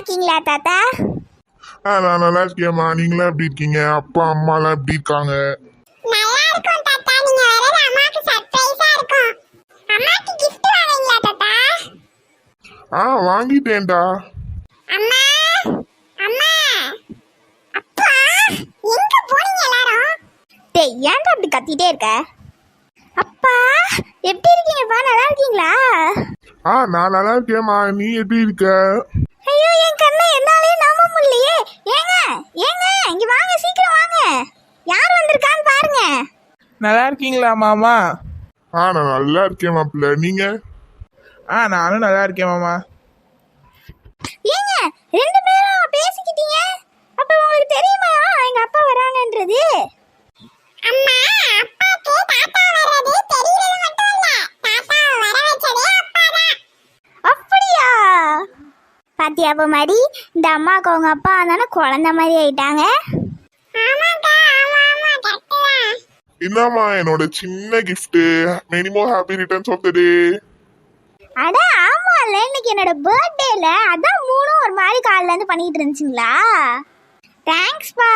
இருக்கீங்களா தாத்தா? ஆ நான் நல்லா இருக்கேம்மா. நீங்களா எப்படி இருக்கீங்க? அப்பா அம்மாலாம் எப்படி இருக்காங்க? நல்லா இருக்கும் தாத்தா. நீங்க வரது அம்மாக்கு சர்ப்ரைஸா இருக்கும். அம்மாக்கு gift வாங்குவீங்களா தாத்தா? ஆ வாங்கிட்டேன்டா. அம்மா அம்மா. அப்பா எங்க போறீங்க எல்லாரும்? டேய் ஏன்டா அப்படி கத்திட்டே இருக்க? அப்பா எப்படி இருக்கீங்கப்பா நல்லா இருக்கீங்களா? ஆ நான் நல்லா இருக்கேம்மா. நீ எப்படி இருக்க? ஏங்க இங்க வாங்க சீக்கிரம் வாங்க. யார் வந்திருக்கான்னு பாருங்க. நல்லா இருக்கீங்களா மாமா? ஆ நான் நல்லா இருக்கேன் மாப்பிள்ள. நீங்க? ஆ நானும் நல்லா இருக்கேன் மாமா ஏங்க ரெண்டு பேரும் பேசிக்கிட்டீங்க அப்ப உங்களுக்கு தெரியுமா எங்க அப்பா வராங்கன்றது அம்மா அப்பாக்கு தாத்தா வர்றது தெரியறது மட்டும் இல்ல தாத்தா வர வச்சதே அப்பாதான் அப்படியா பாத்தியா அப்ப மாதிரி இந்த அம்மாக்கு அவங்க அப்பா தானே குழந்தை மாதிரி ஆயிட்டாங்க. ஆமாக்கா ஆமா ஆமா கரெக்ட் தான். என்னம்மா என்னோட சின்ன gift. Many more happy returns of the day அட ஆமால இன்னைக்கு என்னோட பர்த்டேல அதான் மூணும் ஒரு மாதிரி காலைல இருந்து பண்ணிட்டு இருந்துச்சுங்களா? தேங்க்ஸ்ப்பா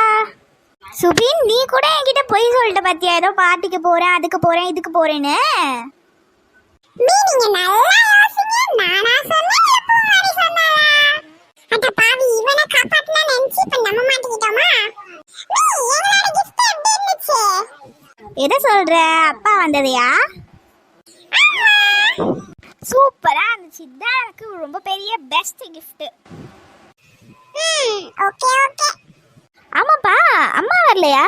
சுபின் நீ கூட என்கிட்ட பொய் சொல்லிட்ட பாத்தியா? ஏதோ பார்ட்டிக்கு போறேன் அதுக்கு போறேன் இதுக்கு போறேன்னு. நீங்க நல்லா யோசிங்க நானா சொன்னேன் எதை சொல்ற? அப்பா வந்ததையா? சூப்பரா இருந்துச்சு. இதான் எனக்கு ரொம்ப பெரிய பெஸ்ட் கிஃப்ட் ஓகே ஓகே ஆமாப்பா அம்மா வரலையா?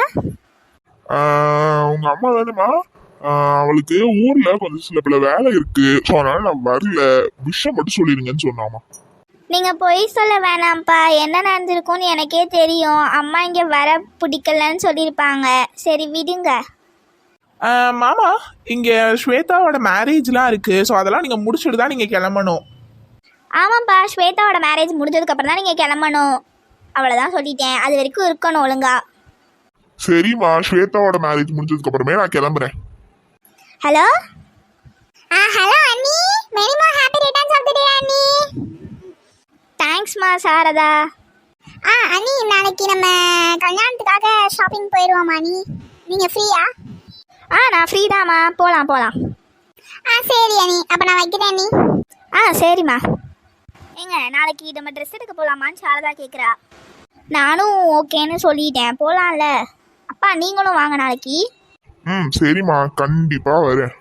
உங்க அம்மா தானேம்மா? ஆ, அவளுக்கு ஊர்ல கொஞ்சம் சில பல வேலை இருக்கு. ஸோ அதனால நான் வரல. விஷயம் மட்டும் சொல்லிருங்கன்னு சொன்னாமா நீங்க பொய் சொல்ல வேணாம்ப்பா. என்ன நடந்திருக்கும்னு எனக்கே தெரியும். அம்மா இங்க வர பிடிக்கலன்னு சொல்லியிருப்பாங்க. சரி விடுங்க. மாமா இங்கே ஸ்வேதாவோட மேரேஜ்லாம் இருக்குது ஸோ அதெல்லாம் நீங்கள் முடிச்சுட்டு தான் நீங்கள் கிளம்பணும். ஆமாப்பா ஸ்வேதாவோட மேரேஜ் முடிஞ்சதுக்கு அப்புறம் தான் நீங்க கிளம்பணும். அவ்வளவுதான் சொல்லிட்டேன். அது வரைக்கும் இருக்கணும் ஒழுங்கா. சரிம்மா ஸ்வேதாவோட மேரேஜ் முடிஞ்சதுக்கு அப்புறமே நான் கிளம்புறேன். ஹலோ? ஆ ஹலோ அண்ணி. Many more happy returns of the day அண்ணி. தேங்க்ஸ்மா சாரதா. ஆ அண்ணி நாளைக்கு நம்ம கல்யாணத்துக்காக ஷாப்பிங் போயிடுவோமா அண்ணி. நீங்கள் ஃப்ரீயா ஆ நான் ஃப்ரீ தாம்மா போகலாம் போகலாம் ஆ சரி அண்ணி. அப்போ நான் வைக்கிறேன் அண்ணி. ஆ சரிம்மா. ஏங்க நாளைக்கு நம்ம ட்ரெஸ் எடுக்க போகலாமான்னு சாரதா கேட்குறா நானும் ஓகேன்னு சொல்லிட்டேன். போகலாம்ல அப்பா நீங்களும் வாங்க நாளைக்கு. ம் சரிம்மா. கண்டிப்பா வரேன்.